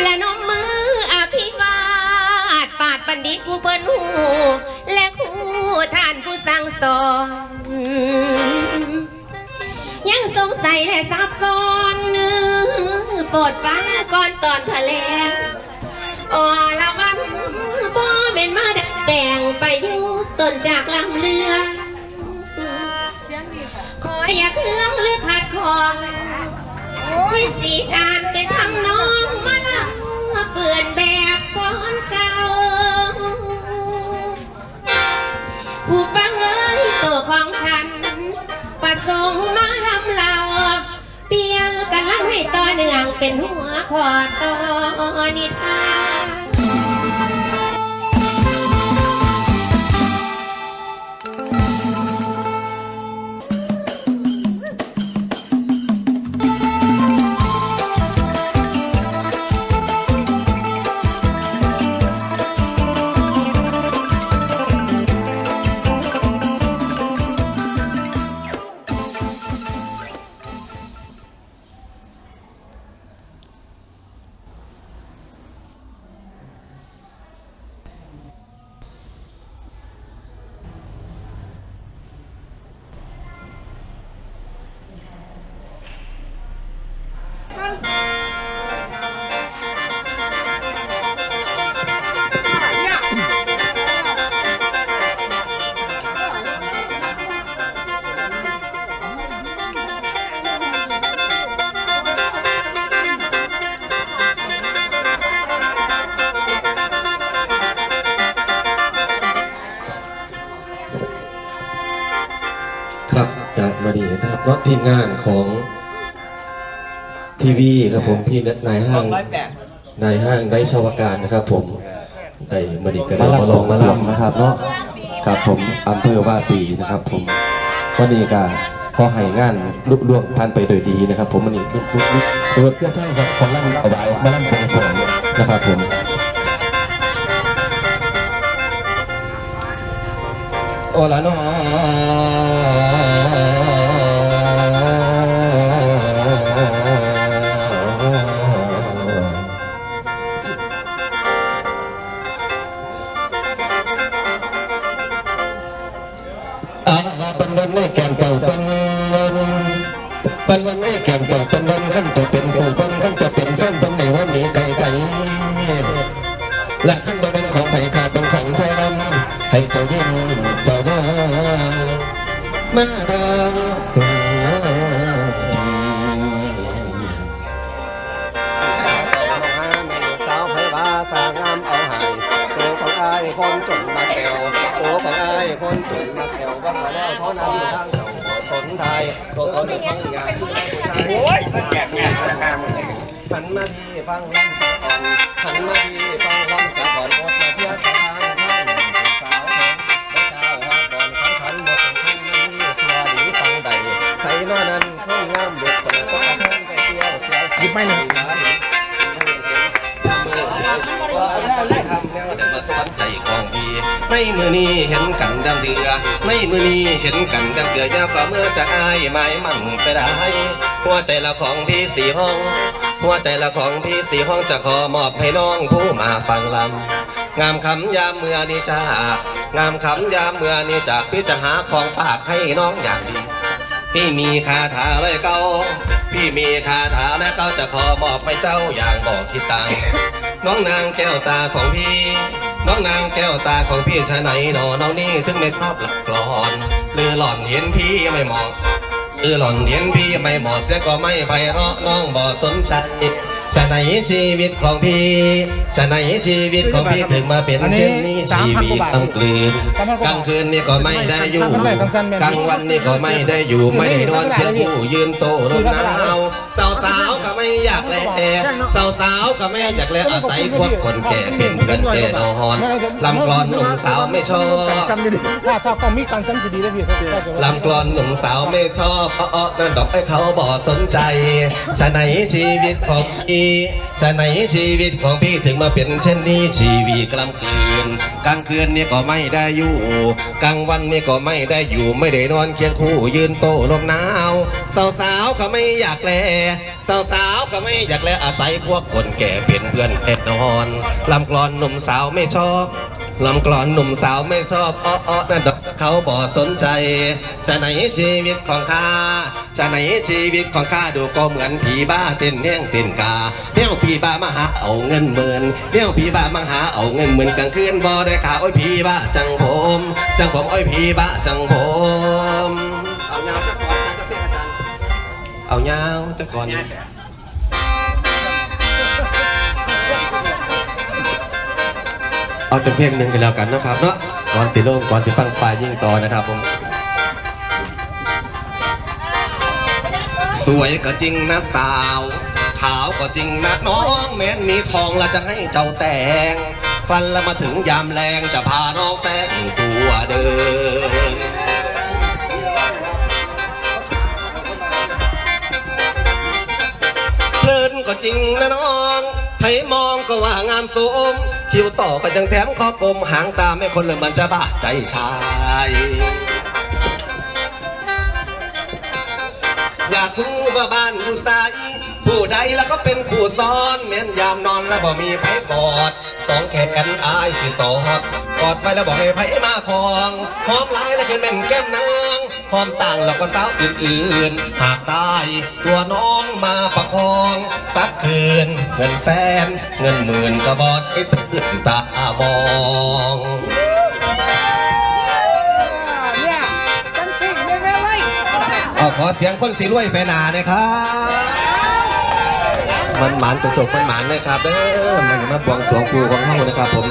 ประนมมืออภิวาทปาดบัณฑิตผู้เพิ่นหู และครูท่านผู้สั่งสอน ยังสงสัยและซับซ้อนเนื้อโปรดฟังก่อนตอนแถลงออละวันบ่แม่นมาดัดแปลงไปยู่ต้นจากลำเรือ ขออย่าเครื่องหรือขัดของ ที่สีดานไปทำน้องมาลังเปื่อนแบบก้อนเก่า ผู้ปังเอ้ยตัวของฉัน ประสงค์มาลำเราเปียงกันลำให้ต่อเนื่องเป็นหัวขอต่อนิทาน จากมาดีนะครับรถทีมงานของทีวีครับผมพี่นายห้างนายห้างได้ชาวการนะครับ ผมได้มาดีกันมาลับมาลลงงมามาลัลบนะครับเนาะกับผมอำเภอว่าปีนะครับ ผมวันนี้ก็ขอให้งานลุล่วงผ่านไปโดยดีนะครับ ผมวันนี้ลุลุลุโดยเพื่อใช่ครับคนล่ำเอาไว้มาล่ำเป็นสวนนะครับผมโอละเน เป็นวันไม่แก่นเก่าเป็นวันขั้นจะเป็นสู่เป็นขั้นจะเป็นส้นเป็นในวันนี้ไกลไกลและขั้นจะเป็นของไผ่ขาดเป็นของใจนำให้เจ้ายิ่งเจ้าได้มาดังสาวไผว่าสร้างงามาใหาคนจนมาแก้วตัวของไอายคนจนมาแก้วว่ามาแล้วเท่านั้นทางเจ้า สนไทยตัวเขาจะต้องอยากผู้ชายโอ้ยมันแก่แก่งามหันมาที่ฟังลำสะก่อนหันมาที่ฟังลำสะก่อนอดมาเชื่อสางทางสาวของพระเจ้าฮอดบอนขันขันหมดทั้งไม่มีเชื่อดีฟังใดใครน้อนั้นคนงามบุกคนก็กระทั่งไปเที่ยวเสียวหยิบไม่หนึ่งทำแล้วเดี๋ย มือนี้เห็นกันดังเดือในมือนี้เห็นกันดังเดือยาฝ่าเมื่อจะอายหมายมั่นแต่ได้หัวใจละของพี่สีห้อง หัวใจละของพี่สีห้องจะขอมอบให้น้องผู้มาฟังลำงามคำยามเมื่อนี้จ้างามคำยามเมื่อนี้จ้าพี่จะหาของฝากให้น้องอย่างดีพี่มีคาถาเลยเก้าพี่มีคาถาและเก้าจะขอบอกให้เจ้าอย่างบอกคิดตังน้องนางแก้วตาของพี่ น้องนางแก้วตาของพี่ชะไหนหนอน้องนี่ถึงไม่ชอบหลับกลอนลือหล่อนเห็นพี่ไม่เหมาะลือหล่อนเห็นพี่ไม่เหมาะเสียก็ไม่ไพเราะน้องบ่สนใจ ชะไหนชีวิตของพี่ชะไหนชีวิตของพี่ถึงมาเป็นเช่นนี้ชีวิตต้องกลืนกลางคืนนี่ก็ไม่ได้อยู่กลางวันนี่ก็ไม่ได้อยู่ไม่ได้นอนเพียงผู้ยืนโตลมหนาวสาวสาวๆก็ไม่อยากแลสาวสาวๆก็ไม่อยากแลอาศัยพวกคนแก่เป็นเพื่อนแก่นอนลำกลอนหนุ่มสาวไม่ชอบซ้ำดีๆถ้าถ้าต้องมีการซ้ำจะดีได้พี่ถ้าเกิดลำกลอนหนุ่มสาวไม่ชอบอ้อๆนั่นดอกไอ้เขาบ่สนใจชะไหนชีวิตของพี่สนไหนชีวิตของพี่ถึงมาเป็นเช่นนี้ชีวิตกลำกลืนกลางคืนนี่ก็ไม่ได้อยู่ กลางวันนี่ก็ไม่ได้อยู่ไม่ได้นอนเคียงคู่ยืนโต้ลมหนาวสาวๆเขาไม่อยากแลสาวๆเขาไม่อยากแลอาศัยพวกคนแก่เป็นเพื่อนเอ็ดนอนลำกรอนหนุ่มสาวไม่ชอบ ลำกลอนหนุ่มสาวไม่ชอบอ้ออ้อนั่นดอกเขาบ่สนใจจะไหนชีวิตของข้าจะไหนชีวิตของข้าดูก็เหมือนผีบ้าเต้นแห้งเต้นกาเที่ยผีบ้ามาหาเอาเงินหมื่นเที่ยผีบ้ามาหาเอาเงินหมื่นกลางคืนบ่ได้ข่าวโอ้ยผีบ้าจังผม จังผมโอ้ยผีบ้าจังผม เอายาวจังก่อนนะเพื่อนอาจารย์เอายาวจังก่อน เอาจังเพลงหนึ่งกันแล้วกันนะครับเนาะก่อนสิโลงก่อนสิฟังปลายยิ่งต่อนะครับผมสวยก็จริงนะสาว ขาวก็จริงนะน้องแม้นมีทองล้วจะให้เจ้าแต่งฟันล้วมาถึงยามแรงจะพาน้องแต่งตัวเดินเพลินก็จริงนะน้องให้มองก็ว่างามสูง คิวต่อก็ยังแถมคอกลมหางตาไม่คนเลยมันจะบ้าใจชายอยากรู้ว่าบ้านอยู่ไสผู้ใดแล้วก็เป็นคู่ซ้อนแม้นยามนอนแล้วบ่มีไผกอดสองแขนอายสิสอดกอดไปแล้วบอกให้ไผมาคองหอมหลายแล้วคือแม่นแก้มนาง หอมต่างแล้วก็สาวอื่นๆ หากได้ตัวน้องมาประคองสักคืน เงินแสน เงินหมื่นก็บอดให้ตื่นตามองเนี่ยจังสิไม่เป็นไรเอาขอเสียงคนสีรวยไปหนาเลยครับมันหมานตกจกมันหมานนะครับเด้อมันมาบวงสรวงปูของเฮานะครับผม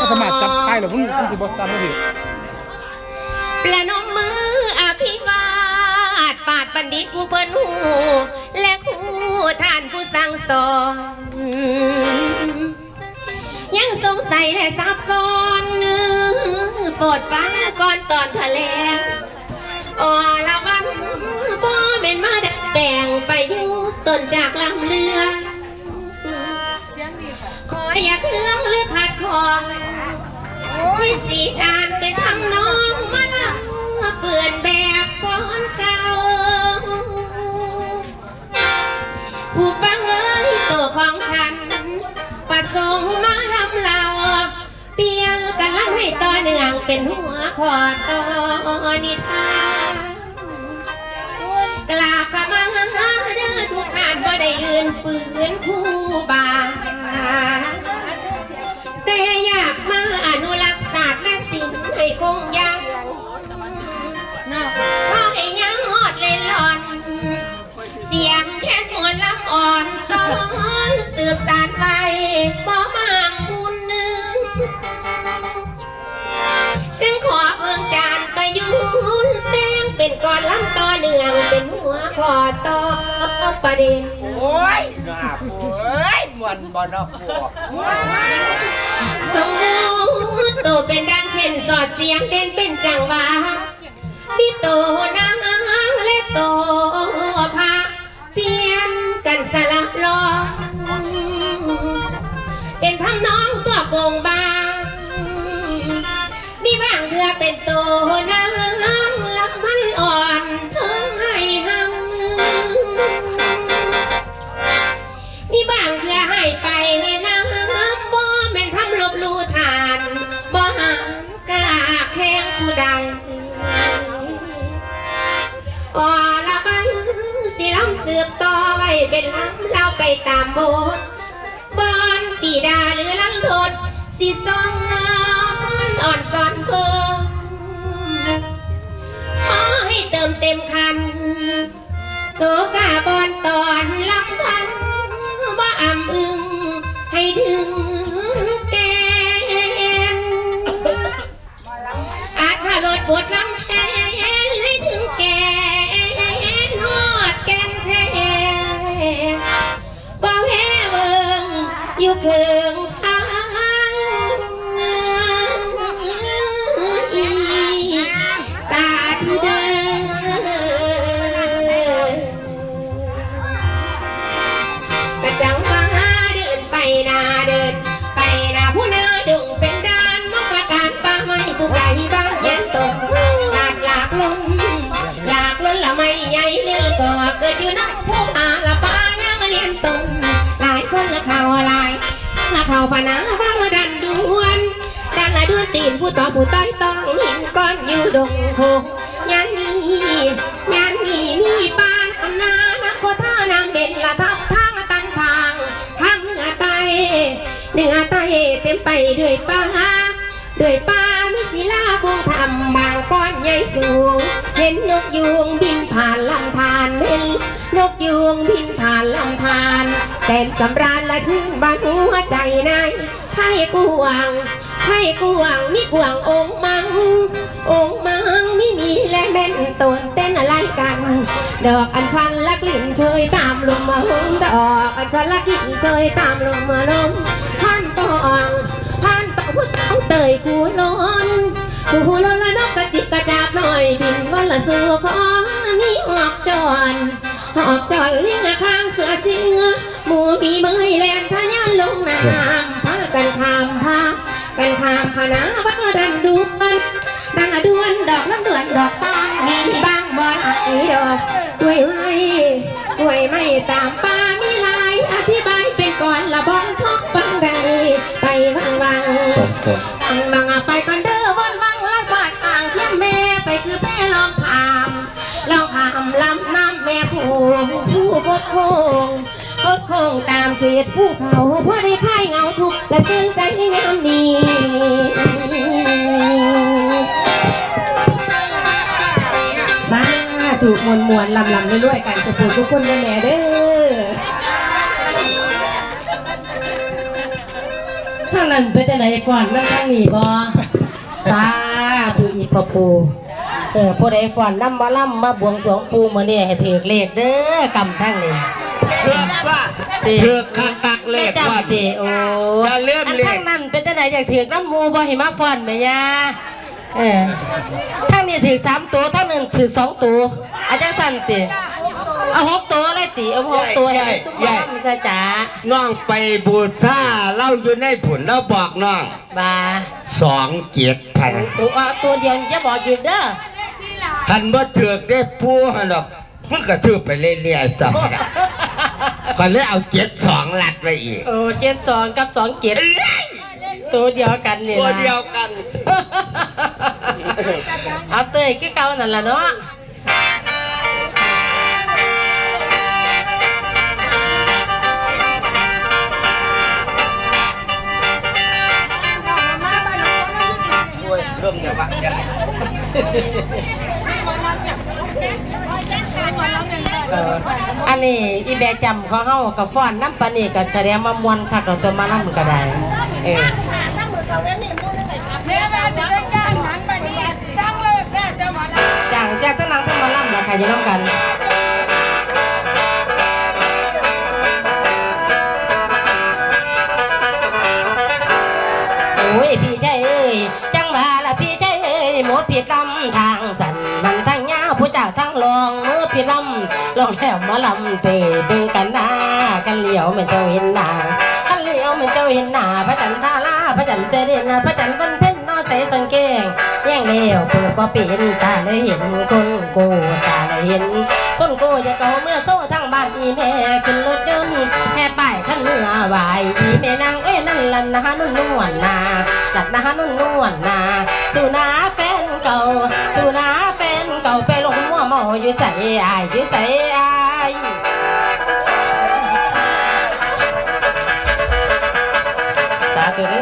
ก็งสมัครจับใครเหรอพุ่งพุ่งสิบอสตาร์ไม่ผิดประนมมืออภิวาทปาดบัณฑิตผู้เพิ่นหูและครูท่านผู้สั่งสอนยังสงสัยและซับซ้อนนึโปรดฟังก่อนตอนแถลงอ๋อละวันบ่แม่นมาดัดแปลงไปยู่ต้นจากลำเรือ ที่สีดานไปทำน้องมาลังเปื่อนแบบก้อนเก่า ผู้ฟังเอ้ยตัวของฉัน ประสงค์มาลำเราเปียงกันลังให้ต่อเนื่องเป็นหัวขอต่อนิทานกราบขมาเด้อทุกท่านบ่ได้ลืนปืนผู้บา เป็นหัวขอตอประเด็นโอ้ยน่าปวดมวนบอนอปวดสมมุติโตเป็นดังเช่นสอดเสียงเด่นเป็นจังหวะมีโตนางและโตพระเปลี่ยนกันสลับลองเป็นทำน้องตัวโกงบาง มีบางเธอเป็นโตนา ผู้ใดอ่อละบันสิลำสืบต่อไว้เป็นลำเล่าไปตามบทบอนปีดาหรือลังโทษสิซองเงาอ่อนสอนเพิ่มขอให้เติมเต็มคันโสกาบอนตอนลำพันบ่อำอึงให้ถึง ปวดลำแทนให้ถึงแกนอดแกนแท้บ่แพ้เบิงอยู่คือ ก็เกิดอยู่น้ำผู้หาละป้ายังเรียนตนหลายคนละเขาหลายละเขาวพนาบ้างดันดวนดันละดวนตีนผู้ต่อผู้ต้อยต้องหินก้อนอยู่ดงโคงยันนี้ยันนี้มีปานอำนาจนักก็ท่านางเบ็นละทับทางตันทางทางเหนือใต้เหนือใต้เต็มไปด้วยป่าด้วยป่า มิจิลาพงทำบางก้อนใหญ่สูง เห็นนกยูงบินผ่านลำธารเห็นนกยูงบินผ่านลำธารแสนสำราญและชื่นบานหัวใจนายให้กวางให้กวางมีกวางองค์มัง องค์มังไม่มีและแม่นตนเต้นอะไรกัน ดอกอัญชันและกลิ่นเชยตามลมมาลมดอกอัญชันและกลิ่นเชยตามลมมาลมท่านตองท่านตองพุทธเอาเตยกูนอน กูหูลนละนกกระจิบกระจาบหน่อย บินวันละสู่ของมีออกจอนออกจอนเลี้ยงข้างเสือสิงหมูมีเมยแลนทะยานลงน้ำพากันข้ามพากันข้ามคณะวัดดันดูกันดังอดวนดอกน้ำเดือนดอกตาลมีบ้างบ่หลายดอกด้วยไม้ด้วยไม่ตามป้ามีหลายอธิบายเป็นก่อนละบ้องพกฟังใดไปวังวังครับครับวังวังอะไป โคงพดโคงตามเขตผู้เขาเพราะได้ค่ายเงาทุกข์และซึ้งใจในยามนี้สาถูกมวลมวลลำลำเรื่อยๆกันสุขุทุกคนแม่เด้อทางนั้นเป็นจังไดฟ้อนนำทางนี้บ่สาธุอีพระปู เออผู้ใดฟ้อนนำมาล่ำมาบวงสรวงปูมื้อนี้ให้ถือเลขเด้อกำทางนี้เถือกว่าติเถือกคักคักเลขจำว่าติโอ้อย่าลืมอันเลขทางนั้นเป็นจังไดอยากถือน้ำหมูบ่ให้มาฟ้อนแม่ย่าเออทางนี้ถือสามตัวทางนั้นถือสองตัวอาจารย์สั่นติเอาหกตัวเลยติเอาหกตัวให้มันซุ่มมาล่ำซะจ๋าน้องไปบูชาเล่าอยู่ในผุนแล้วบอกน้องบาสองเจ็ดพันตัวเอาตัวเดียวอย่าบอกอีกเด้อ ทันบ่เถือกได้ปูหั่นดอกมันก็ชื่อไปเรื่อยๆต่อไปนะก็เลยเอาเจ็ดสองลัดไปอีกโอ้เจ็ดสองกับสองเจ็ดตัวเดียวกันนี่ตัวนะเดียวกัน เอาเตยคือเก่านั่นล่ะเนาะเริ่มจะว่าจะ เอออันนี้อีแบจำของเฮากับฟ้อนน้ำปานนี่ก็แสดงว่ามวนคักเราตัวมานํก็ได้เออจังบัดนี้จ้างเลยแม่จะมาได้จ้างจ้างทั้นางทั้งมาล่ำล่ะค่ะต้องกันโอ้ยพี่ใจ ลำลองแล้วมาลำเตยเบิ่งกันหน้ากันเหลียวมันเจ้าเห็นหน้ากันเหลียวมันเจ้าเห็นหน้าพระจันทร์ทาราพระจันทร์เสด็จพระจันทร์วันเพ็ญนอใสสังเกงแย่งเลี้ยวเปิดบ่เป็นตาเลยเห็นคนโกตาเลยเห็นคนโกอย่าเก่าเมื่อโซ่ทั้งบ้านอีแม่ขึ้นรถยนต์แห่ป้ายขันเนื้อไหวอีแม่นางเอ้ยนั่นลันนะฮะนุ่นนวลนาจัดนะนุ่นนวลนาสุนาแฟนเก่าสุนา อยู่ใส่อายอยู่ใส่อายสาธุเด้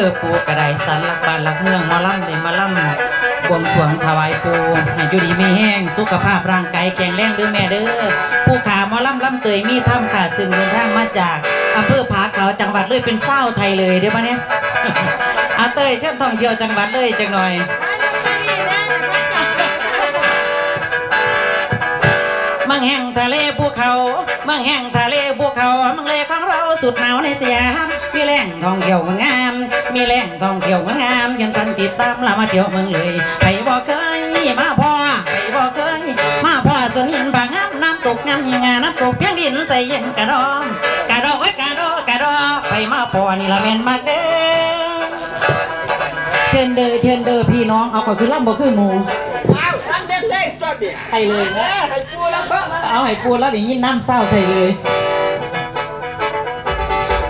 อปูกระไดสันหลักบ้านหลักเมืองมาล่ำได้มาล่ำบวงสรวงถวายปูให้อยู่ดีไม่แห้งสุขภาพร่างกายแข็งแรงเด้อแม่เด้อผู้ขามาล่ำล่ำเตยมีถ้ำค่ะซึ่งเดินทางมาจากอำเภอผาขาวจังหวัดเลยเป็นเศร้าไทยเลยเด้อมาเนี่ยอาเตยเชิญท่องเที่ยวจังหวัดเลยจังหน่อย มังแห่งทะเลภูเขามังแห่งทะเลภูเขามังเลของเราสุดหนาวในสยามมีแหล่งท่องเที่ยวงามมีแหล่งท่องเที่ยวงามยังทันติดตามเรามาเที่ยวเมืองเลยไปบ่เคยมาพ่อไปบ่เคยมาพ่อสนินบางงามน้ำตกงามงาน้ำตกเพียงดินใส่เย็นกระดองกระดองไว้กระดองกระดองไปมาพ่อนี่ละแม่นมากเด้อเชิญเด้อเชิญเด้อพี่น้องเอาก็คือล่ำบ่คือหมูว้าวฉัน เด็กไทยเลยนะให้ปูแล้วเอาให้ปูแล้วอย่างนี้น้ำเศร้าไทยเลย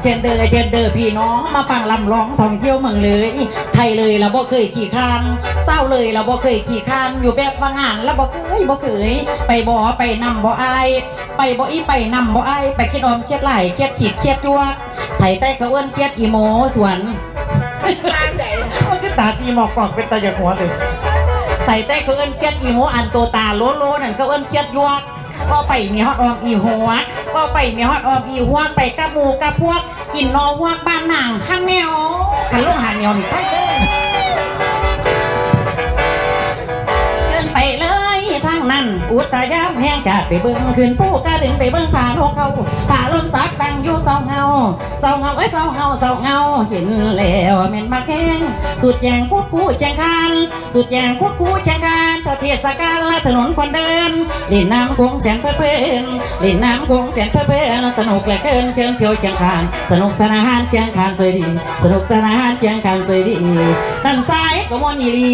เจนเดอร์เจนเดอร์พี่น้องมาฟังลำร้องท่องเที่ยวเมืองเลย ไทยเลยเราบ่เคยขี่คานเศร้าเลยเราบ่เคยขี่คานอยู่แบบว่างานเราบ่เคยบ่เคย ไปบ่ไปนำบ่อายไปบ่อีไปนำบ่อายไปคิดออมเครียดไหลเครียดขีดเครียดยัวไทยใต้ก็เอื้อนเครียดอีโมสวนมันคือตาตีหมอกกอกเป็นตาจากหัวแต่ ไทยใต้ก็เอิ้นเครียดอีโมอันโตตาโลโลนั่นเขาเอิ้นเครียดยัวก็ไปมีฮอดออมอีหัวก็ไปมีฮอดออมอีหัวไปกับหมูกับพวก กินนอพวกบ้านหนังข้างแนวขันลงหาแนวนี่ไทยเด้ นั้นอุตยามแห่งจากไปเบิ่งขึ้นผู้กระดึงไปเบิ่งผ่านกเขาผ่าลมสักตั้งอยู่เสาเงาเสาเงาไอ้เสาเงาเสาเงาเห็นแล้วเม็นมาแข้งสุดแยงคุดคู่แจงคานสุดแยงคุดคู่แจงคาน ถ้าเทศกาลและถนนคนเดินเล่นน้ำคงแสนเพลินเล่นน้ำคงแสนเพลินสนุกเหลือเกินเชิญเที่ยวแจงคาน สนุกสนานแจงคานสวยดี สนุกสนานแจงคานสวยดีด้านซ้ายก็มวนอีหลี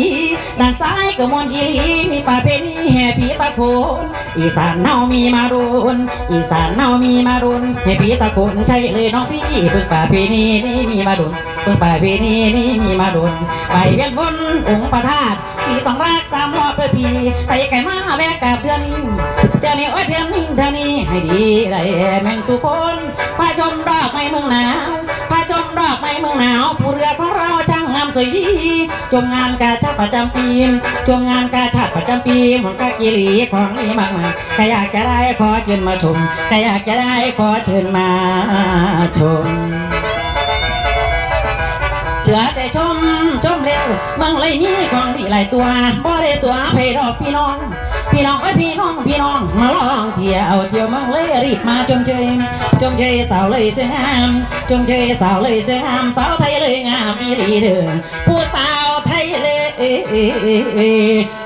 ด้านซ้ายก็มวนอีหลีมีป่าเพนีแห่ผีตะโขนอีสานเฮามีมารุนอีสานเฮามีมารุนแห่ผีตะโขนใช่เลยน้องพี่เพิ่งป่าเพนีนี่มีมารุนเพิ่งป่าเพนีนี่มีมารุนไปเวียนวนองค์ประธาตสีสองราก อพี่ไปไก่มาแวกกับเทือนี้เทือนนี้โอ้ยเทือนนี้เทือนนี้ให้ดีได้แม่นสุคนพาชมดอกไม้เมืองหนาวพาชมดอกไม้เมืองหนาวผู้เรือของเราช่างงามสวยดีจงงานกาชาประจำปีจงงานกาชาประจำปีหมดกากิรีของดีมากมายใครอยากจะได้ขอเชิญมาชมใครอยากจะได้ขอเชิญมาชมเหลือแต่ชม ชมเร็วเมืองเลยมีของดีหลายตัวบ่ได้ตัวเพดอกพี่น้อง พี่น้องไอ้พี่น้องพี่น้องมาลองเที่ยวเที่ยวเมืองเลยรีบมาจมเชยจมเชยสาวเลยเสียงามจมเชยสาวเลยเสียงามสาวไทยเลยงามอีหลีเด้อผู้สาวไทยเลย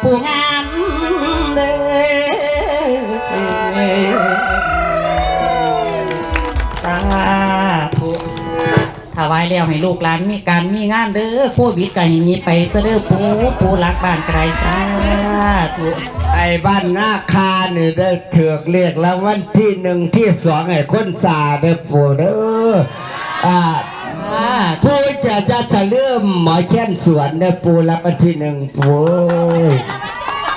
ผู้งามเด้อสาธุ วายแล้วให้ลูกหลานมีการมีงานเด้อโควิดกันอย่างนี้ไปเสด็จปูปูรักบ้านไกลสาธุไอ้บ้านหน้าคานี่ได้เถือกเรียกแล้ววันที่หนึ่งที่สองไอ้คนสาเด้อปู่เด้ออ่าผู้จะจะจะเริ่มหมอแช่นสวนเด้อปู่รับวันที่หนึ่งปู่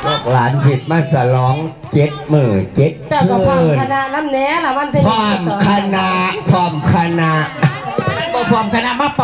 ลูกหลานจิตมาสลองเจ็ดมือเจ็ดเจ้าก็พร้อมคืนคณะน้ำแหน่ละวันที่พร้อมคณะพร้อมคณะ บ่พร้อมคณะมาเป่า